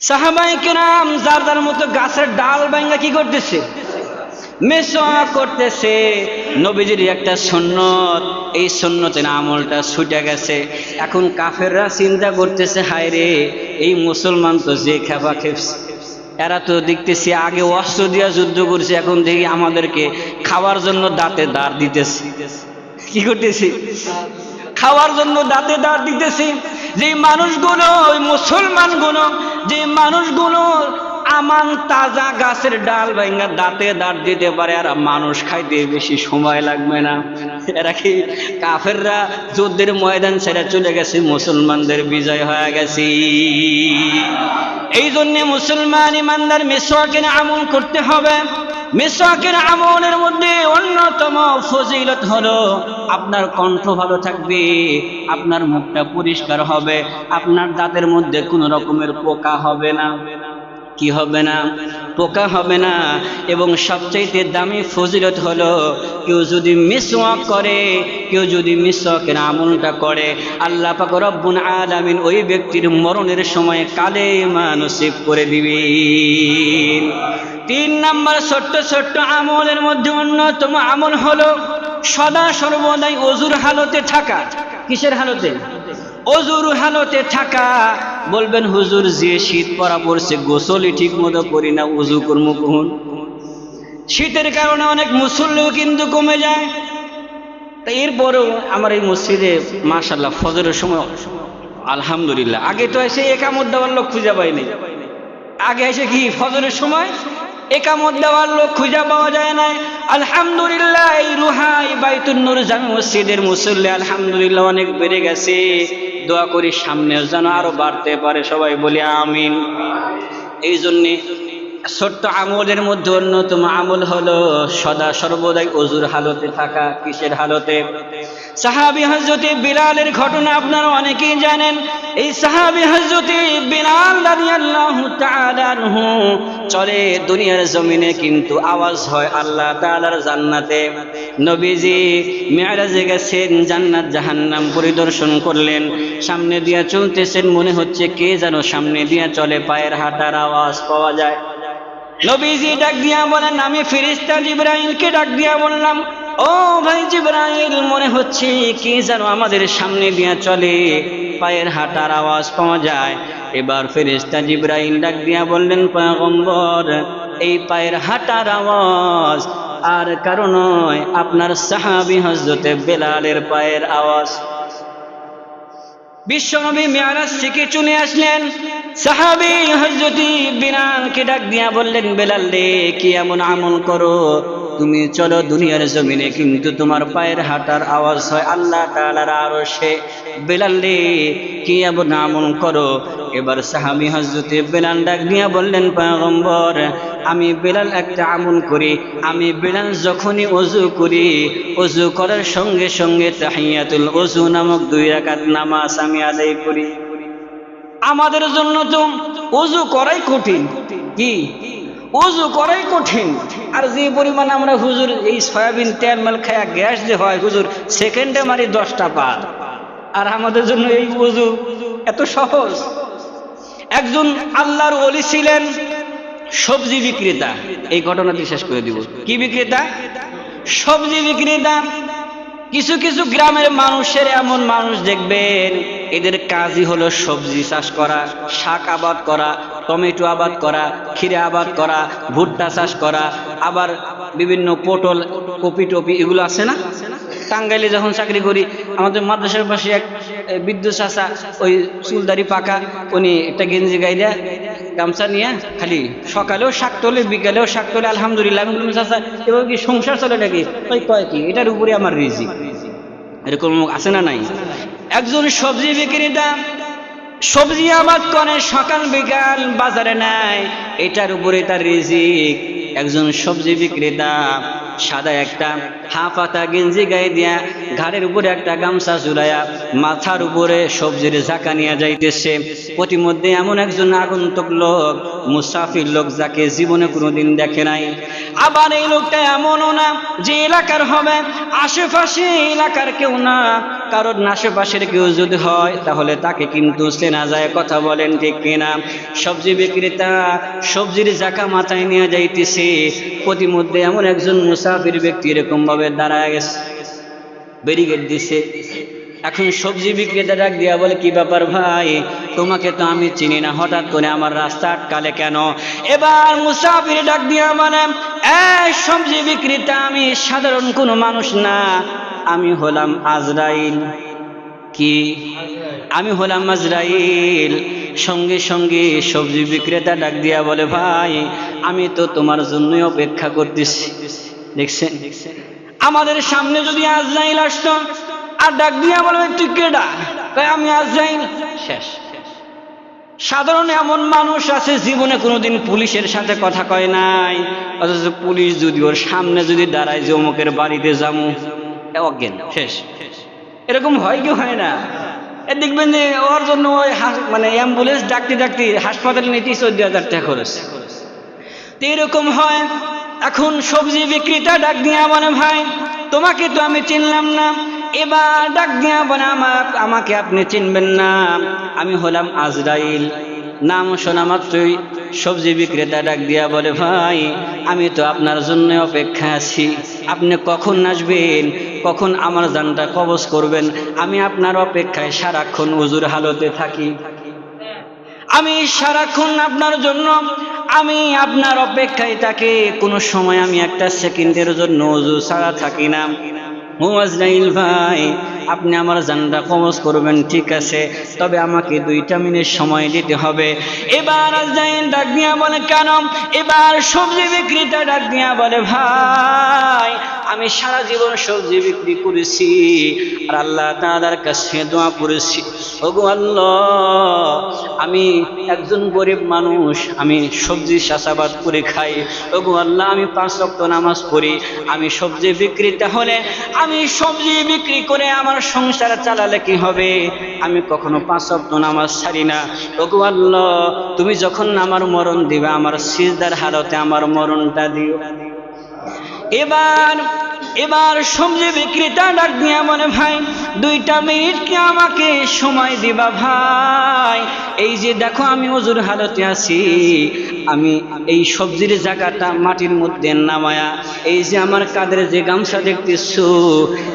সাহাবাই কেরাম যার যার মতো গাছের ডাল কি করতেছে? মেসোয়া করতেছে। নবীজির একটা সুন্নত। এই সুন্নতের আমলটা ছুটে গেছে। এখন কাফেররা চিন্তা করতেছে, হায় রে, এই মুসলমান তো যে খেপা খেপছে। এরা তো দেখতেছি আগে অস্ত্র দিয়া যুদ্ধ করছে, এখন দেখি আমাদেরকে খাওয়ার জন্য দাঁতে দাঁড় দিতেছে। কি করতেছি? খাওয়ার জন্য দাঁতে দাঁড় দিতেছি। যে মানুষগুলো, ওই মুসলমানগুলো যে মানুষগুলো আমান তাজা গাছের ডাল ভাইঙ্গা দাঁতে দাঁত দিতে পারে আর মানুষ খাইতে বেশি সময় লাগবে না। এরা কি কাফেররা যুদ্ধের ময়দান ছেড়ে চলে গেছে, মুসলমানদের বিজয় হয়ে গেছে। এই জন্যে মুসলমান ইমানদার মিশ্র মিসওয়াকের আমল করতে হবে। মিসওয়াকের আমলের মধ্যে অন্যতম ফজিলত হলো, আপনার কণ্ঠ ভালো থাকবে, আপনার মুখটা পরিষ্কার হবে, আপনার দাঁতের মধ্যে কোনো রকমের পোকা হবে না। কি হবে না? পোকা হবে না। এবং সবচাইতে দামি ফজিলত হলো, কেউ যদি মিসওয়াক করে, কেউ যদি মিসওয়াকের আমলটা করে, আল্লাহ পাক রব্বুল আলামিন ওই ব্যক্তির মরণের সময় কালে মানসিক করে দিবেন। তিন নাম্বার ছোট্ট ছোট্ট আমলের মধ্যে অন্যতম আমল হলো, সদা সর্বদাই অজুর হালতে থাকা। কিসের হালতে? অজুর হালতে থাকা। বলবেন, হুজুর, যে শীত পরা পড়ছে, গোসলই ঠিক মতো করি না, উজু কর্ম কহুন শীতের কারণে অনেক মুসল্লিও কিন্তু কমে যায়। এরপরেও আমার এই মসজিদে মাশাল্লাহ ফজরের সময়, আলহামদুলিল্লাহ, আগে তো এসে একামত দেওয়ার লোক খুঁজে পাইনি আগে এসে কি, ফজরের সময়? একামত দেওয়ার লোক খুঁজে পাওয়া যায় না আলহামদুলিল্লাহ, এই রুহাই বাইতুল নূর জামি মসজিদের মুসল্লি, আলহামদুলিল্লাহ, অনেক বেড়ে গেছে। দোয়া করি, সামনেও যেন আরও বাড়তে পারে। সবাই বলি আমিন। এই জন্যে ছোট্ট আমলের মধ্যে অন্যতম আমল হলো, সদা সর্বদাই অজুর হালতে থাকা, কিসের হালতে? সাহাবি হজরতে বিলালের ঘটনা আপনারা অনেকেই জানেন। এই সাহাবি হজরতে বিলাল রাদিয়াল্লাহু চলে দুনিয়ার জমিনে কিন্তু আওয়াজ হয় আল্লাহ তাআলার জান্নাতে। নবীজি মেরাজে গেছেন, জান্নাত জাহান্নাম পরিদর্শন করলেন। সামনে দিয়া চলতেছেন, মনে হচ্ছে কে যেন সামনে দিয়া চলে, পায়ের হাঁটার আওয়াজ পাওয়া যায়। নবীজি ডাক দিয়া বলেন, আমি ফিরিস্তা জিব্রাইলকে ডাক দিয়া বললাম ও ভাই জিব্রাইল, মনে হচ্ছে কি যেন আমাদের সামনে দিয়া চলে। পায়ের হাঁটার আওয়াজ পাওয়া যায়। এবার ফেরেস্তা জিব্রাইল ডাক দিয়া বললেন, পয়গম্বর, এই পায়ের হাঁটার আওয়াজ আর কারণ নয়, আপনার সাহাবি হজরতে বেলালের পায়ের আওয়াজ। বিশ্বনবী মেয়ারাজ থেকে চলে আসলেন। সাহাবি হজরতি বিনালকে ডাক দিয়া বললেন, বেলাল রে, কি এমন আমল করো? তুমি চলো দুনিয়ার জমিনে, কিন্তু তোমার পায়ের হাঁটার আওয়াজ হয় আল্লাহ তালার আরও সে বেলাল কি এমন আমল করো? এবার সাহাবি হজরতে বেলাল ডাক দিয়া বললেন, পয়গম্বর, আমি বেলাল একটা আমল করি। আমি বেলাল যখনই অজু করি, অজু করার সঙ্গে সঙ্গে তাহিয়াতুল অজু নামক দুই রাকাত নামাজ আমি আদায় করি। আমাদের জন্য তো অজু করাই কঠিন। কি? অজু করাই কঠিন। আর যে পরিমাণ আমরা হুজুর এই সয়াবিন, তেল, মেল খায়া গ্যাস যে হয়, হুজুর, সেকেন্ডে মারি দশটা পার আর আমাদের জন্য এই অজু এত সহজ। একজন আল্লাহর অলি ছিলেন, সবজি বিক্রেতা। এই ঘটনাটি শেষ করে দিব। কি বিক্রেতা? সবজি বিক্রেতা। কিছু কিছু গ্রামের মানুষের এমন মানুষ দেখবেন, এদের কাজই হলো সবজি চাষ করা, শাক আবাদ করা টমেটো আবাদ করা, ক্ষীরে আবাদ করা, ভুট্টা চাষ করা, আবার বিভিন্ন পটল, কপি টপি এগুলো আছে না? টাঙ্গাইলে যখন চাকরি করি, আমাদের মাদ্রাসার পাশে এক বিদ্যুৎ চাষা ওই চুলদারি পাকা, উনি একটা গেঞ্জি গাইরা গামছা নিয়ে খালি সকালেও শাক তোলে, বিকালেও শাক তোলে, আলহামদুলিল্লাহ। আমি চাষা এবার কি সংসার চলে নাকি? ওই কয় কি, এটার উপরে আমার রিজি এরকম আছে না নাই? একজন সবজি বিক্রেতা সবজি আবাদ করে সকাল বিকাল বাজারে নাই, এটার উপরে তার রিজিক। একজন সবজি বিক্রেতা, সাদা একটা হাফ পাতা গেঞ্জি গায়ে দিয়া ঘাড়ের উপরে একটা গামছা ঝুলাইয়া মাথার উপরে সবজির ঝাঁকা নিয়ে যাইতেছে। প্রতিমধ্যে এমন একজন আগন্তুক লোক, মুসাফির লোক যাকে জীবনে কোনোদিন দেখে নাই। আবার এই লোকটা এমনও না যে এলাকার হবে, আশেপাশে এলাকার কেউ না। কারোর আশেপাশের কেউ যদি হয়, তাহলে তাকে কিন্তু চেনা যায়, কথা বলেন ঠিক কিনা। সবজি বিক্রেতা সবজির জাকা মাথায় নিয়ে যাইতেছে, প্রতিমধ্যে এমন একজন মুসাফির ব্যক্তি এরকম ভাবে দাঁড়ায় গেছে, ব্যারিকেড দিছে। এখন সবজি বিক্রেতা ডাক দিয়া বলে, কি ব্যাপার ভাই? তোমাকে তো আমি চিনি না। হঠাৎ করে আমার রাস্তা আটকালে কেন? এবার মুসাফির ডাক দিয়া মানে সবজি বিক্রেতা, আমি সাধারণ কোনো মানুষ না। আমি হলাম আজরাইল। কি? আমি হলাম আজরাইল। সঙ্গে সঙ্গে সবজি বিক্রেতা ডাক দিয়া বলে, ভাই, আমি তো তোমার জন্যই অপেক্ষা করতেছি। দেখছেন? আমাদের সামনে যদি আজরাইল আসতো আর ডাক দিয়া বলবে, তুই কয়, আমি আজরাইল শেষ। সাধারণ এমন মানুষ আছে, জীবনে কোনোদিন পুলিশের সাথে কথা কয় নাই। অথচ পুলিশ যদি ওর সামনে যদি দাঁড়ায় যে অমুকের বাড়িতে যাব অজ্ঞান। শেষ। এরকম হয় কি হয় না? এ দেখবেন যে ওর জন্য ওই মানে অ্যাম্বুলেন্স ডাকতে ডাকতে হাসপাতালে নিতে চোদ্দ হাজার টাকা খরচ। তো এরকম হয়। এখন সবজি বিক্রেতা ডাক দিয়া বলে, ভাই, তোমাকে তো আমি চিনলাম না। এবার ডাক দিয়া বলে আমার আমাকে আপনি চিনবেন না। আমি হলাম আজরাইল। নাম শোনা মাত্রই সবজি বিক্রেতা ডাক দিয়া বলে, ভাই, আমি তো আপনার জন্য অপেক্ষা আছি। আপনি কখন আসবেন? কখন আমার জানটা কবজ করবেন? আমি আপনার অপেক্ষায় সারাক্ষণ উজুর হালতে থাকি। আমি সারাক্ষণ আপনার জন্য, আমি আপনার অপেক্ষায় থাকি। কোনো সময় আমি একটা সেকেন্ডের জন্য অজু ছাড়া থাকি না। ভাই, আপনি আমার জানটা কবজ করবেন, ঠিক আছে। তবে আমাকে দুইটা মিনিট সময় দিতে হবে। এবার ডাক দিয়া বলে, কেন? এবার সবজি বিক্রেতা ডাক দিয়া বলে, ভাই আমি সারা জীবন সবজি বিক্রি করেছি। আর আল্লাহ তাআলার কাছে দোয়া করেছি আল্লাহ, আমি একজন গরিব মানুষ, আমি সবজি চাষাবাদ করে খাই। ওগো আল্লাহ, আমি পাঁচ রক্ত নামাজ পড়ি, আমি সবজি বিক্রি, তাহলে আমি সবজি বিক্রি করে আমার সংসার চালালে কি হবে? আমি কখনো পাঁচ রক্ত নামাজ ছাড়ি না। ওগো আল্লাহ, তুমি যখন আমার মরণ দিবে, আমার সিজদার হালতে আমার মরণটা দিও। এবার এবার সবজি বিক্রেতা ডাক দিয়া মনে ভাই দুইটা মিনিট কি আমাকে সময় দিবা ভাই? এই যে দেখো আমি ওজুর হালতে আছি, আমি এই সবজির জায়গাটা মাটির মধ্যে নামায়া, এই যে আমার কাদের যে গামছা দেখতেছো,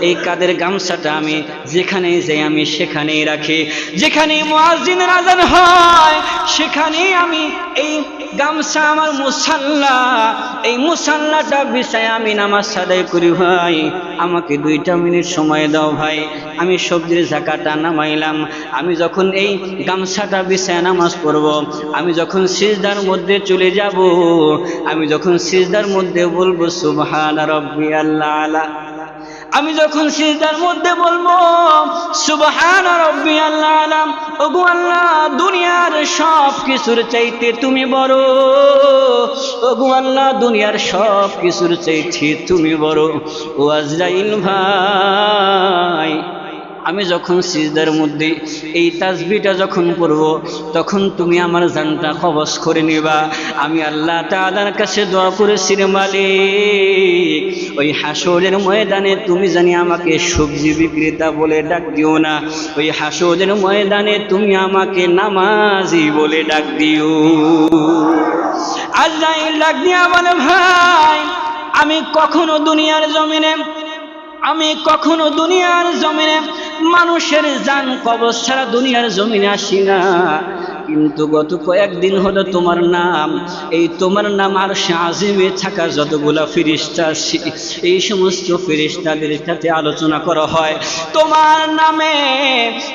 এই কাদের গামছাটা আমি যেখানে যাই আমি সেখানেই রাখি। যেখানে মুয়াজ্জিনের আজান হয়, সেখানেই আমি এই গামছা আমার মুসাল্লা, এই মুসাল্লাটা বিষয়ে আমি নামাজ সাদাই করি ভাই। আমাকে দুইটা মিনিট সময় দাও ভাই। আমি সবজির জাকাটা নামাইলাম। আমি যখন এই গামছাটা বিষয়ে নামাজ পড়ব। আমি যখন সিজদার মধ্যে চলে যাব, আমি যখন সিজদার মধ্যে বলব, সুবহান রব্বি আল্লাহ আলা। আমি যখন সিজদার মধ্যে বলব, সুবহান রব্বি আল্লাহ আলাম ওগো আল্লাহ, দুনিয়ার সব কিছুর চাইতে তুমি বড়। ওগো আল্লাহ, দুনিয়ার সব কিছুর চাইতে তুমি বড়। ও আজরাইল ভাই আমি যখন সিজদার মধ্যে এই তাজবিটা যখন পড়ব, তখন তুমি আমার জানটা কবজ করে নিবা। আমি আল্লাহ তাআলার কাছে দোয়া করেছি রে ওই হাসরের ময়দানে তুমি জানি আমাকে সবজি বিক্রেতা বলে ডাক দিও না। ওই হাসরের ময়দানে তুমি আমাকে নামাজি বলে ডাক দিও। আজরাইল ডাক দিয়া বলে, ভাই, আমি কখনো দুনিয়ার জমিনে, আমি কখনো দুনিয়ার জমিনে মানুষের জান কবর ছাড়া দুনিয়ার জমিনে আসি না। কিন্তু গত কয়েকদিন হলো তোমার নাম। এই তোমার নাম আর আজিমে থাকা যতগুলা ফিরিস্তা এই সমস্ত ফিরিস্তাদের সাথে আলোচনা করা হয়। তোমার নামে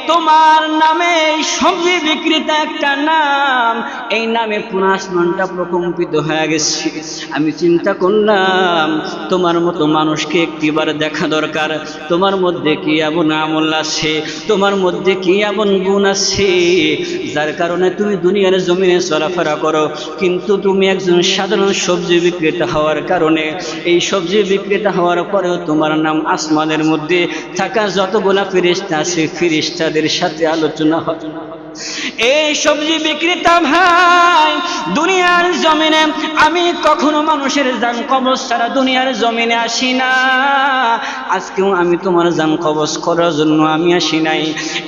তোমার নামে সবজি বিক্রেতা একটা নাম। এই নামে পুরো প্রকম্পিত হয়ে গেছে। আমি চিন্তা করলাম, তোমার মতো মানুষকে একটিবার দেখা দরকার। তোমার মধ্যে কি এমন আমল আছে? তোমার মধ্যে কি এমন গুণ আছে? যার কারণে তুমি দুনিয়ার জমিনে চলাফেরা করো, কিন্তু তুমি একজন সাধারণ সবজি বিক্রেতা হওয়ার কারণে এই সবজি বিক্রেতা হওয়ার পরেও তোমার নাম আসমানের মধ্যে থাকা যতগুলা ফিরিস্তা আছে ফিরিস্তাদের সাথে আলোচনা হয়। এই সবজি বিক্রেতা ভাই দুনিয়ার জমিনে আমি কখনো মানুষের জান কবজ ছাড়া দুনিয়ার জমিনে আসি না। আজকেও আমি তোমার জান কবজ করার জন্য আমি আসি নাই।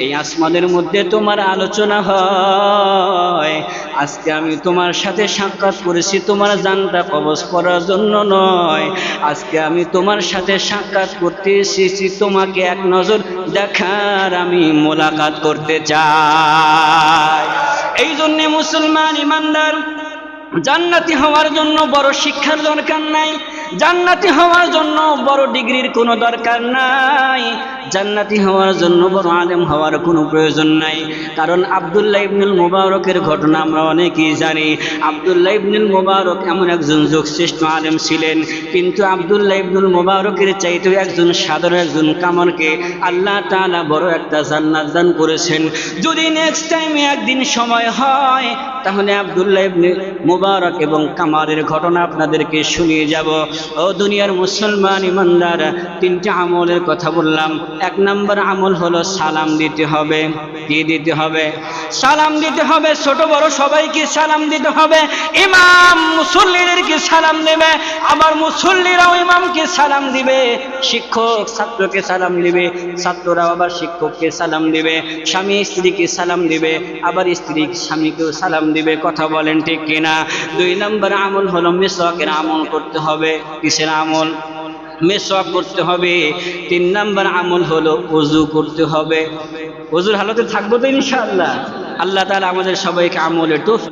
এই আসমানের মধ্যে তোমার আলোচনা হয়। আজকে আমি তোমার সাথে সাক্ষাৎ করেছি, তোমার জানটা কবজ করার জন্য নয়। আজকে আমি তোমার সাথে সাক্ষাৎ করতে এসেছি, তোমাকে এক নজর দেখার আমি মোলাকাত করতে চাই। এই জন্যে মুসলমান ইমানদার জান্নাতি হওয়ার জন্য বড় শিক্ষার দরকার নাই। জান্নাতি হওয়ার জন্য বড় ডিগ্রির কোনো দরকার নাই। জান্নাতি হওয়ার জন্য বড় আলেম হওয়ার কোনো প্রয়োজন নাই। কারণ আবদুল্লাহ ইবনুল মুবারকের ঘটনা আমরা অনেকেই জানি। আবদুল্লাহ ইবনুল মুবারক এমন একজন যোগশ্রেষ্ঠ আলেম ছিলেন। কিন্তু আবদুল্লাহ ইবনুল মুবারকের চাইতেও একজন সাধারণ একজন কামরকে আল্লাহ তাআলা বড় একটা জান্নাত দান করেছেন। যদি নেক্সট টাইমে একদিন সময় হয়, তাহলে আবদুল্লাহ ইবনে মুবারক এবং কামারের ঘটনা আপনাদেরকে শুনিয়ে যাব। ও দুনিয়ার মুসলমান ইমানদার, তিনটা আমলের কথা বললাম। এক নম্বর আমল হলো সালাম দিতে হবে। কি দিতে হবে? সালাম দিতে হবে, ছোট বড় সবাইকে সালাম দিতে হবে। ইমাম মুসল্লিদেরকে সালাম দেবে, আবার মুসল্লিরাও ইমামকে সালাম দিবে। শিক্ষক ছাত্রকে সালাম দিবে, ছাত্ররাও আবার শিক্ষককে সালাম দিবে। স্বামী স্ত্রীকে সালাম দিবে, আবার স্ত্রী স্বামীকেও সালাম দিবে। কথা বলেন ঠিক কিনা? দুই নম্বর আমল হলো মেসওয়াকের আমল করতে হবে। কিসের আমল? মেসওয়াক করতে হবে। তিন নাম্বার আমল হলো অজু করতে হবে। অজুর হালতে থাকব তো ইনশাআল্লাহ। আল্লাহ তাআলা আমাদের সবাইকে আমলে টোফ